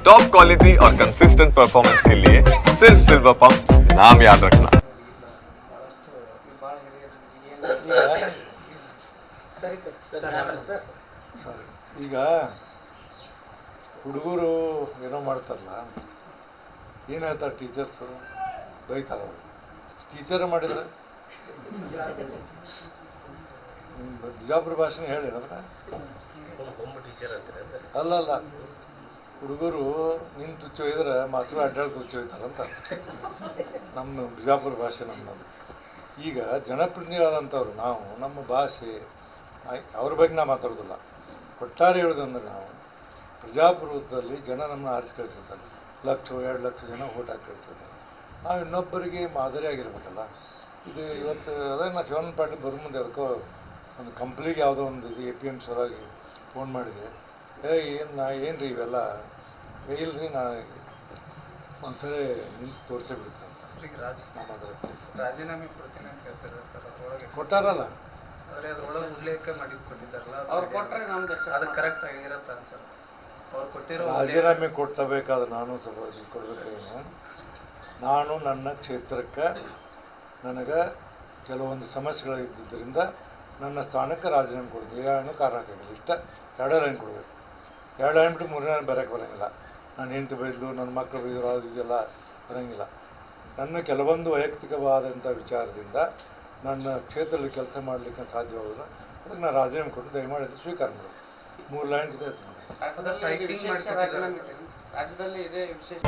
Top quality और consistent performance के लिए सिर्फ सिल्वर पंप नाम याद रखना ಸರಿ ಈಗ ಹುಡುಗರು ಏನೋ ಮಾಡ್ತಾರಲ್ಲ ಏನು ಹೇಳ್ತಾರೆ ಟೀಚರ್ಸು ಬೈತಾರ ಅವರು ಟೀಚರ್ ಮಾಡಿದ್ರೆ ಹ್ಮ್, ಬಿಜಾಪುರ ಭಾಷೆನ ಹೇಳಿ ಅದನ್ನ ಅಲ್ಲ ಅಲ್ಲ ಹುಡುಗರು ನಿಂತು ತುಚ್ಚು ಒಯ್ದ್ರೆ ಮಾತ್ರ ಅಡ್ಡಾಡಿ ತುಚ್ಚು ಅಂತ. ನಮ್ಮ ಬಿಜಾಪುರ ಭಾಷೆ ನಮ್ಮದು. ಈಗ ಜನಪ್ರತಿನಿಧಿಗಳಾದಂಥವ್ರು ನಾವು, ನಮ್ಮ ಭಾಷೆ ಅವ್ರ ಬಗ್ಗೆ ನಾ ಮಾತಾಡೋದಿಲ್ಲ. ಒಟ್ಟಾರೆ ಹೇಳೋದಂದ್ರೆ ನಾವು ಪ್ರಜಾಪ್ರಭುತ್ವದಲ್ಲಿ ಜನ ನಮ್ಮನ್ನ ಆರಿಸಿ ಕಳಿಸಿರ್ತಾರೆ ಲಕ್ಷ, ಎರಡು ಲಕ್ಷ ಜನ ಓಟ್ ಹಾಕಿ ಕಳಿಸಿರ್ತಾರೆ ನಾವು ಇನ್ನೊಬ್ಬರಿಗೆ ಮಾದರಿಯಾಗಿರ್ಬೇಕಲ್ಲ ಇದು ಇವತ್ತು, ಅದೇ ನಾ ಶಿವನ್ ಪಾಟೀಲ್ ಬರೋ ಮುಂದೆ ಅದಕ್ಕೋ ಒಂದು ಕಂಪ್ನಿಗೆ ಯಾವುದೋ ಒಂದು ಇದು ಎ ಪಿ ಎಂ ಸಲುವಾಗಿ ಫೋನ್ ಮಾಡಿದೆ. ಏ ಏನು ನಾ ಏನು ರೀ ಇವೆಲ್ಲ? ಏ ಇಲ್ರಿ ನಾ ಒಂದ್ಸರಿ ನಿಂತು ತೋರಿಸೇ ಬಿಡ್ತೇನೆ. ನಮ್ಮ ಹತ್ರ. ರಾಜೀನಾಮೆ ಕೊಡ್ತೀನಿ ಅಂತ ಹೇಳ್ತಾರೆ ಸರ್ ಅದ್ರೊಳಗೆ ಕೊಟ್ಟಾರಲ್ಲ? ಆದರೆ ಅದ್ರೊಳಗೆ ಉಲ್ಲೇಖ ಮಾಡಿ ಕೊಟ್ಟಿದ್ದಾರಲ್ಲ ಅವ್ರು ಕೊಟ್ರೆ ನಮ್ದು ಅದು ಕರೆಕ್ಟ್ ಆಗಿರತ್ತ ಸರ್. ಅವ್ರು ಕೊಟ್ಟಿರೋ ರಾಜೀನಾಮೆ ಕೊಟ್ಟಬೇಕಾದ್ರೆ ನಾನು ಸ್ವಲ್ಪ ಇದು ಕೊಡ್ಬೇಕಾಗೇನು ನಾನು ನನ್ನ ಕ್ಷೇತ್ರಕ್ಕೆ ನನಗೆ ಕೆಲವೊಂದು ಸಮಸ್ಯೆಗಳು ಇದ್ದಿದ್ದರಿಂದ ನನ್ನ ಸ್ಥಾನಕ್ಕೆ ರಾಜೀನಾಮೆ ಕೊಡ್ತೀನಿ. ಏನು ಕಾರಣ ಹಾಕಿಲ್ಲ ಇಷ್ಟ. ಎರಡೇ ಲೈನ್ ಕೊಡಬೇಕು. ಎರಡು ಲೈನ್ ಬಿಟ್ಟು ಮೂರನೇ ಬರೋಕ್ಕೆ ಬರೋಂಗಿಲ್ಲ. ನಾನು ಹೆಂಡತಿ ಬೈದ್ಲು ನನ್ನ ಮಕ್ಕಳು ಬೈದ್ರು, ಅದು ಇದೆಲ್ಲ ಬರೋಂಗಿಲ್ಲ. ನನ್ನ ಕೆಲವೊಂದು ವೈಯಕ್ತಿಕವಾದಂಥ ವಿಚಾರದಿಂದ ನನ್ನ ಕ್ಷೇತ್ರದಲ್ಲಿ ಕೆಲಸ ಮಾಡಲಿಕ್ಕೆ ಸಾಧ್ಯವಾಗೋದಿಲ್ಲ ಅದಕ್ಕೆ ನಾನು ರಾಜೀನಾಮೆ ಕೊಟ್ಟು ದಯಮಾಡಿ ಸ್ವೀಕಾರ ಮಾಡಿ. ಮೂರು ಲೈನ್ ಜೊತೆ ರಾಜ್ಯದಲ್ಲಿ ಇದೇ ವಿಶೇಷ